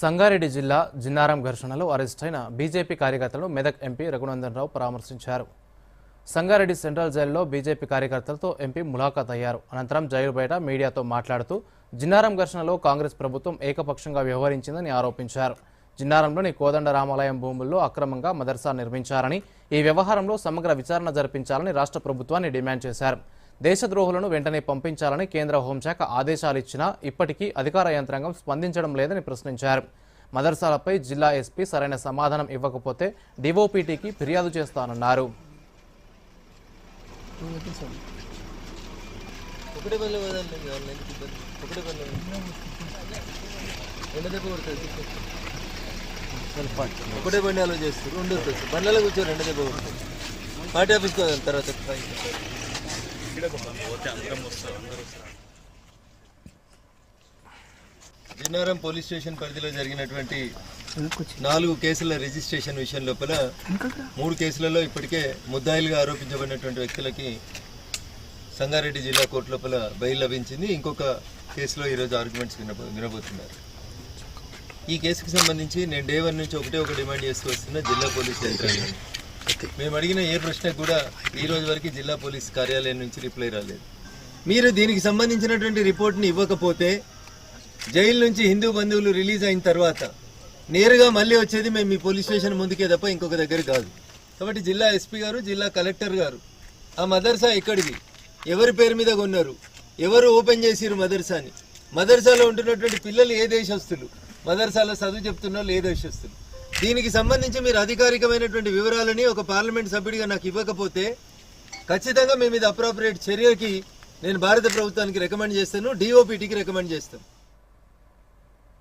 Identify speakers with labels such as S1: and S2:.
S1: సంగారెడ్డి జిల్లా జిన్నారం ఘర్షణలో అరెస్ట్ అయిన బీజేపీ కార్యకర్తలను మెదక్ ఎంపీ రఘునందన్ రావు పరామర్శించారు. సంగారెడ్డి సెంట్రల్ జైల్లో బీజేపీ కార్యకర్తలతో ఎంపీ ములాఖాత్ అయ్యారు అనంతరం జైలు బయట మీడియాతో మాట్లాడుతూ జిన్నారం ఘర్షణలో కాంగ్రెస్ ప్రభుత్వం ఏకపక్షంగా వ్యవహరించిందని ఆరోపించారు. జిన్నారంలోని కోదండ రామాలయం భూముల్లో అక్రమంగా మదర్సా నిర్మించారని ఈ వ్యవహారంలో సమగ్ర విచారణ జరిపించాలని రాష్ట్ర ప్రభుత్వాన్ని డిమాండ్ చేశారు. దేశద్రోహులను వెంటనే పంపించాలని కేంద్ర హోంశాఖ ఆదేశాలు ఇచ్చినా ఇప్పటికీ అధికార యంత్రాంగం స్పందించడం లేదని ప్రశ్నించారు. మదర్సాలపై జిల్లా ఎస్పీ సరైన సమాధానం ఇవ్వకపోతే డివోపీటీకి ఫిర్యాదు చేస్తానన్నారు.
S2: ఒకటే బండి ఆలో చేస్తారు రెండు వస్తుంది బండ్లలో కూర్చోరు ఎండ దెబ్బ పార్టీ ఆఫీస్కి తర్వాత జిన్నారం పోలీస్ స్టేషన్ పరిధిలో జరిగినటువంటి నాలుగు కేసుల రిజిస్ట్రేషన్ విషయం లోపల మూడు కేసులలో ఇప్పటికే ముద్దాయిలుగా ఆరోపించబడినటువంటి వ్యక్తులకి సంగారెడ్డి జిల్లా కోర్టు లోపల బెయిల్ లభించింది. ఇంకొక కేసులో ఈరోజు ఆర్గ్యుమెంట్స్ వినబో వినబోతున్నారు. ఈ కేసుకు సంబంధించి నేను డే వన్ నుంచి ఒకటే ఒక డిమాండ్ చేస్తూ వస్తున్న జిల్లా పోలీస్ యంత్రాంగం. మేము అడిగిన ఏ ప్రశ్నకు కూడా ఈ రోజు వరకు జిల్లా పోలీస్ కార్యాలయం నుంచి రిప్లై రాలేదు. మీరు దీనికి సంబంధించినటువంటి రిపోర్ట్ని ఇవ్వకపోతే జైలు నుంచి హిందూ బంధువులు రిలీజ్ అయిన తర్వాత నేరుగా మళ్ళీ వచ్చేది మేము మీ పోలీస్ స్టేషన్ ముందుకే తప్ప ఇంకొక దగ్గర కాదు. కాబట్టి జిల్లా ఎస్పీ గారు జిల్లా కలెక్టర్ గారు ఆ మదర్సా ఎక్కడిది? ఎవరి పేరు మీద కొన్నారు? ఎవరు ఓపెన్ చేసిరు మదర్సాని? మదర్సాలో ఉంటున్నటువంటి పిల్లలు ఏ దేశస్తులు? మదర్సాలో చదువు చెప్తున్న వాళ్ళు ఏ దేశస్తులు? దీనికి సంబంధించి మీరు అధికారికమైనటువంటి వివరాలని ఒక పార్లమెంట్ సభ్యుడిగా నాకు ఇవ్వకపోతే ఖచ్చితంగా మేము ఇది అప్రాపరియేట్ చర్యకి నేను భారత ప్రభుత్వానికి రికమెండ్ చేస్తాను డిఓపిటీకి రికమెండ్ చేస్తాను.